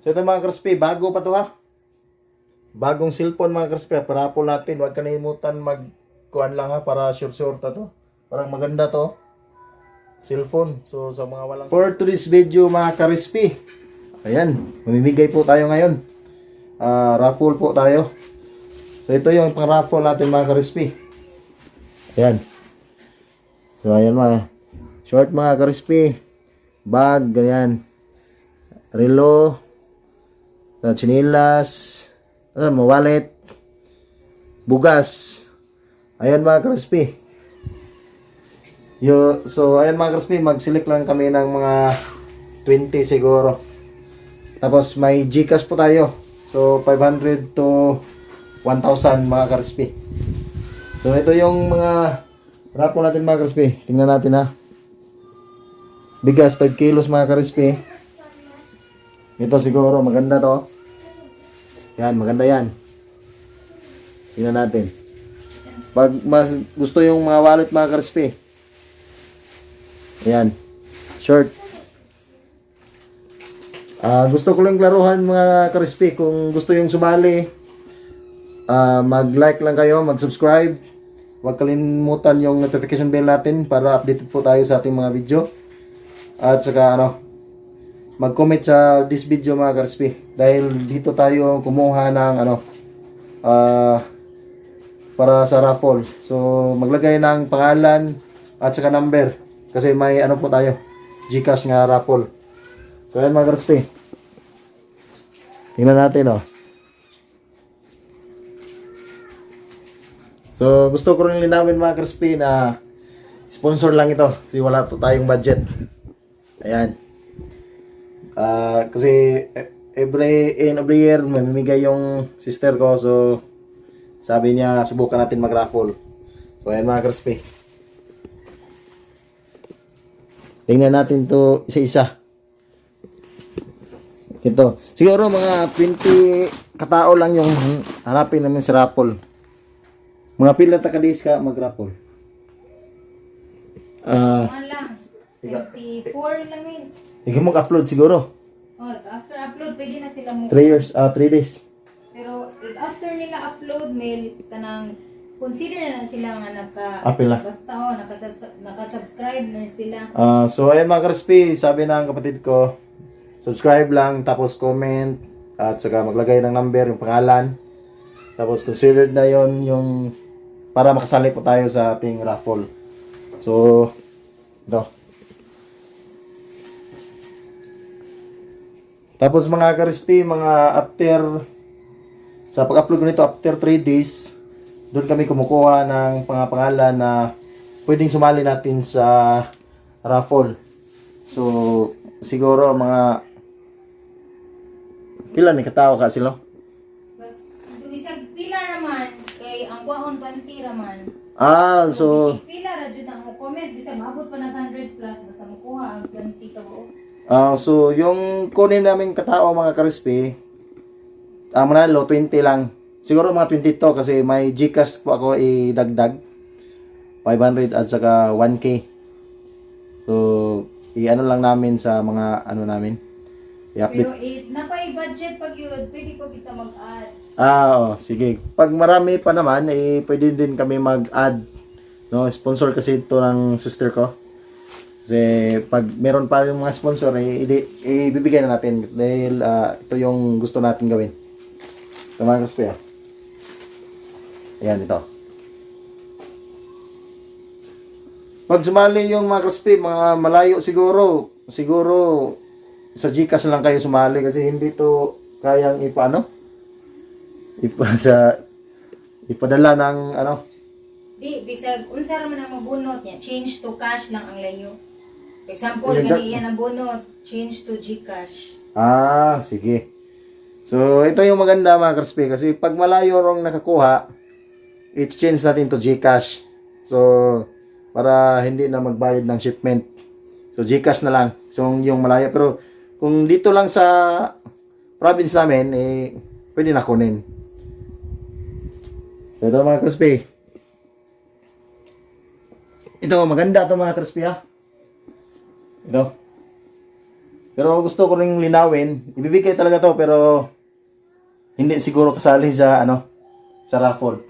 So ito mga crispy, bago pa to ha. Bagong cellphone mga crispy, para po natin, huwag kalimutan mag kuan lang ha para sure sure ta to. Parang maganda to. Cellphone. So sa mga walang For today's video mga crispy. Ayan, mamimigay po tayo ngayon. Ah, raffle po tayo. So ito yung pang raffle natin mga crispy. Ayan. So ayan mga short mga crispy. Bag, ganyan. Relo, uh, chinilas, ano mo, wallet, bugas. Ayan mga crispy. Yo, so ayan mga crispy, mag-select lang kami ng mga 20 siguro. Tapos may Gcash po tayo. So 500 to 1,000 mga crispy. So ito yung mga wrap po natin mga crispy. Tingnan natin ha. Bigas 5 kilos mga crispy. Ito siguro maganda to. Yan, maganda yan. Tingnan natin. Pag mas gusto yung mga wallet mga crispy. Ayan. Short. Ah, gusto ko lang klaruhan mga crispy kung gusto yung sumali. ah mag-like lang kayo, mag-subscribe. Huwag kalimutan yung notification bell natin para updated po tayo sa ating mga video. At saka ano, mag-comment sa this video mga crispy. Dahil dito tayo kumuha ng ano, ah para sa raffle. So, maglagay ng pangalan at saka number. Kasi may ano po tayo, Gcash nga raffle. So, ayan mga crispy. Tingnan natin, oh. So, gusto ko rin linawin mga crispy na sponsor lang ito. Kasi wala to tayong budget. Ayan. Ah, kasi eh, every of the year, mamimigay yung sister ko. So, sabi niya, subukan natin mag-raffle. So, ayan mga crispy. Tingnan natin to isa-isa. Ito. Siguro mga 20 katao lang yung hanapin namin sa raffle. Mga pila ta kadis ka mag-raffle. Ah, Ano lang? 24 lang yun. uh, mag-upload siguro. Oh, after upload, pwede na sila mo. 3 years, ah 3 days. Pero after nila upload, may kanang consider na lang sila nga naka Ah, pila? basta oh, nakasas, nakasubscribe na sila. Ah, so ayan mga crispy, sabi ng kapatid ko, subscribe lang, tapos comment, at saka maglagay ng number, yung pangalan. Tapos considered na yon yung para makasali po tayo sa ating raffle. So, ito. Tapos mga crispy, mga after, sa pag-upload ko nito, after 3 days, doon kami kumukuha ng pangapangalan na pwedeng sumali natin sa raffle. So, siguro mga pila ni katao ka sila? Bisag pila raman, kay ang kuwaon 20 raman. Ah, so bisag pila ra jud na mo comment, bisag maabot pa ng 100 plus, basta makuha ang 20 ka buo. Ah so yung kunin namin katao mga crispy, ang manalo 20 lang. Siguro mga 20 to kasi may Gcash po ako idagdag. 500 at saka 1k. So, i-ano lang namin sa mga ano namin. I-update Pero it napay budget pag yun, pwede po kita mag-add. Ah, oh, sige. Pag marami pa naman, eh, pwede din kami mag-add. No, sponsor kasi ito ng sister ko. Kasi pag meron pa yung mga sponsor, eh, ibibigay na natin. Dahil ah, ito yung gusto natin gawin. Ito mga crispy, ah. Ayan, ito. Pag sumali yung mga crispy, mga malayo siguro, siguro sa Gcash lang kayo sumali kasi hindi to kayang ipaano ipa sa ipadala ng ano Di, bisag, unsa raman ang mabunot niya, change to cash lang ang layo. For example, Yung gani da- yan ang bunot, change to Gcash. ah sige. So ito yung maganda mga crispy kasi pag malayo rong nakakuha i-change natin to Gcash. So para hindi na magbayad ng shipment. So Gcash na lang. So yung malayo. Pero kung dito lang sa province namin eh pwede na kunin. So ito mga crispy ito maganda to mga crispy ha ito Pero gusto ko ring linawin. Ibibigay talaga to pero hindi siguro kasali sa ano sa raffle.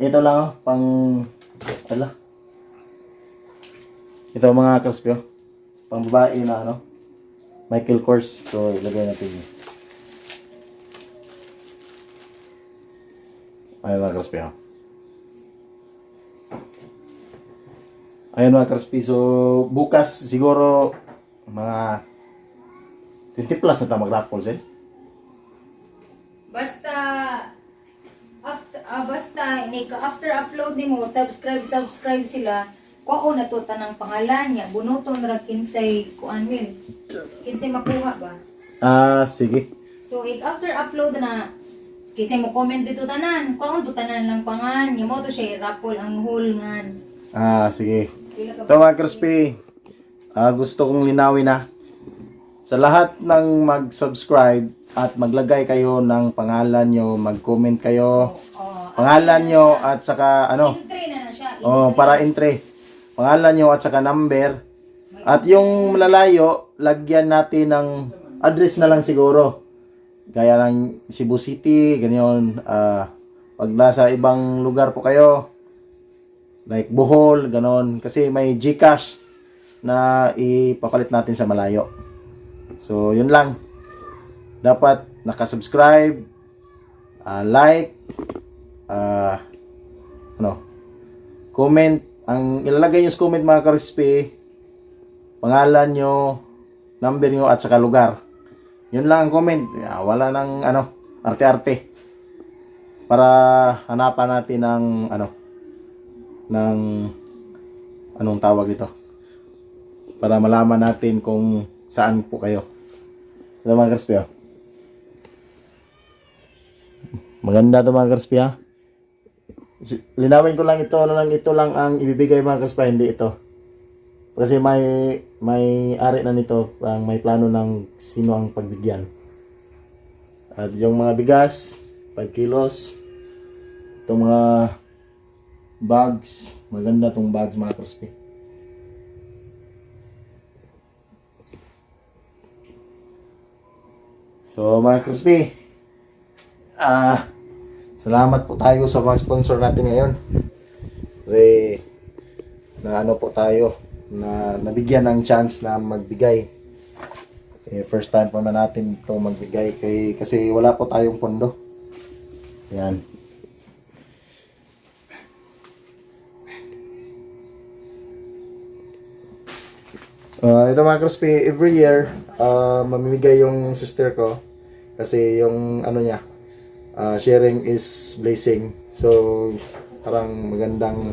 Ito lang oh, pang ala. Ito mga crispy oh. Pang babae na ano. Michael Kors. So ilagay natin yun. Ayun mga crispy Ayun mga crispy. So bukas siguro mga 20 plus na tayo mag-raffle sir. Basta after ah, basta inika after upload nimo subscribe subscribe sila kuo na to tanang pangalan niya bunuton ra kinsay kuan mil kinsay makuha ba Ah, sige. so ik after upload na kisay mo comment dito tanan kuon to tanan lang pangan niya mo to siya raffle ang whole ngan Ah, sige. Ito mga crispy. Ah, gusto kong linawin na. Sa lahat ng mag-subscribe at maglagay kayo ng pangalan nyo, mag-comment kayo, pangalan nyo at saka ano, entry na na siya oh, para entry. Pangalan nyo at saka number. At yung malalayo, lagyan natin ng address na lang siguro. Gaya ng Cebu City, ganyan. Ah, pag nasa ibang lugar po kayo, like Bohol, ganon. Kasi may GCash na ipapalit natin sa malayo. So, yun lang. Dapat nakasubscribe, ah, like, ah, ano, comment. Ang ilalagay nyo sa comment mga karispi, pangalan nyo, number nyo, at saka lugar. Yun lang ang comment. Ah, wala nang ano, arte-arte. Para hanapan natin ng ano, ng anong tawag dito. Para malaman natin kung saan po kayo. Ito mga karispi ah. Maganda to mga karispi ah. Si- Linawin ko lang ito, ano lang ito lang ang ibibigay mga karispi, hindi ito. Kasi may may ari na nito, ang may plano ng sino ang pagbigyan. At yung mga bigas, 5 kilos. Itong mga bags, maganda tong bags mga crispy. So mga crispy, ah, salamat po tayo sa mga sponsor natin ngayon. Kasi na ano po tayo, na nabigyan ng chance na magbigay. Eh, first time pa man natin ito magbigay kay, kasi wala po tayong pondo. Yan. Uh, ito mga crispy, every year, uh, mamimigay yung sister ko. Kasi yung ano niya, uh, sharing is blessing. So, parang magandang,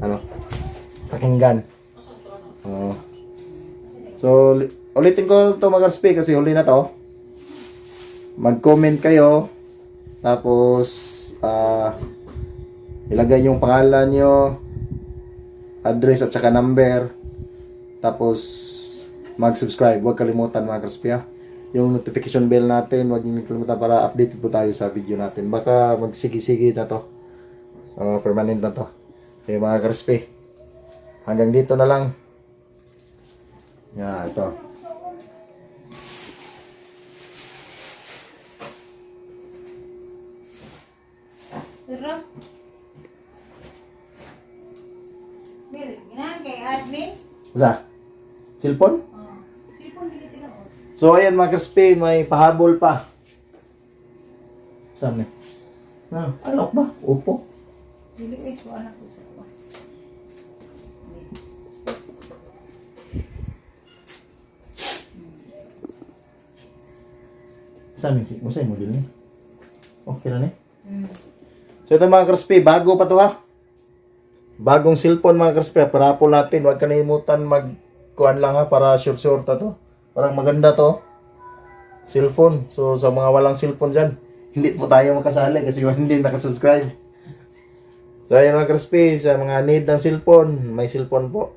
ano, pakinggan. Oo. so, li- ulitin ko to mga crispy kasi huli na to. Mag-comment kayo. Tapos, ah, ilagay yung pangalan nyo, address at saka number. Tapos, mag-subscribe. Huwag kalimutan mga crispy ha. Yung notification bell natin, huwag niyo kalimutan para updated po tayo sa video natin. Baka magsigi-sigi na to. Oh, permanent na to. Sige mga crispy. Hanggang dito na lang. Yan, ito. Sarap. Mil, ginahan kay admin. Isa. Cellphone? Oh. Cellphone. So, ayan mga crispy, may pahabol pa. Saan eh? Ah, alok ba? Upo. Dili eh so anak ko sa ko. Saan eh? Musa yung model niya? Okay na eh. Mm. So, ito mga crispy, bago pa to ha. Bagong cellphone mga crispy, parapol natin. Huwag ka naimutan mag kuan lang ha, para sure-sure ta to. Parang maganda to. Cellphone. So, sa mga walang cellphone dyan, hindi po tayo makasali kasi hindi nakasubscribe. So, ayan mga crispy, sa mga need ng cellphone, may cellphone po.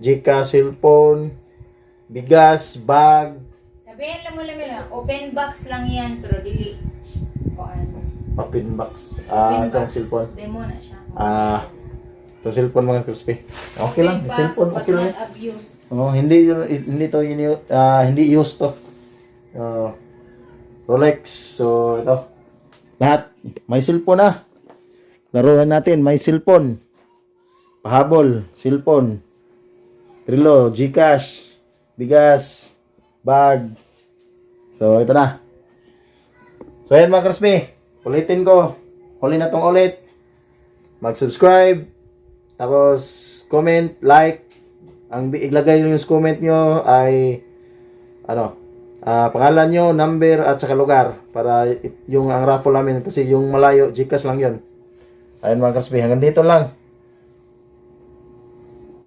Gcash cellphone, bigas, bag, Sabihin lang mo lang lang, open box lang yan, pero dili. Kuan. papin box. Ah, Open itong cellphone. Demo na siya. Ah, Ito cellphone mga crispy. Okay lang, box, cellphone but okay lang. not abuse. Oh, hindi yun- hindi to yun, ah, hindi used to. Ah, Rolex. So ito. Lahat may cellphone na. Laruan natin, may cellphone. Pahabol, cellphone. Relo, Gcash, bigas, bag. So ito na. So ayan mga Krasmi, ulitin ko. Huli na tong ulit. Mag-subscribe. Tapos comment, like. Ang iglagay nyo yung comment nyo ay ano, ah, pangalan nyo, number at saka lugar para yung ang raffle namin kasi yung malayo Gcash lang yun. Ayun mga Krasmi, hanggang dito lang.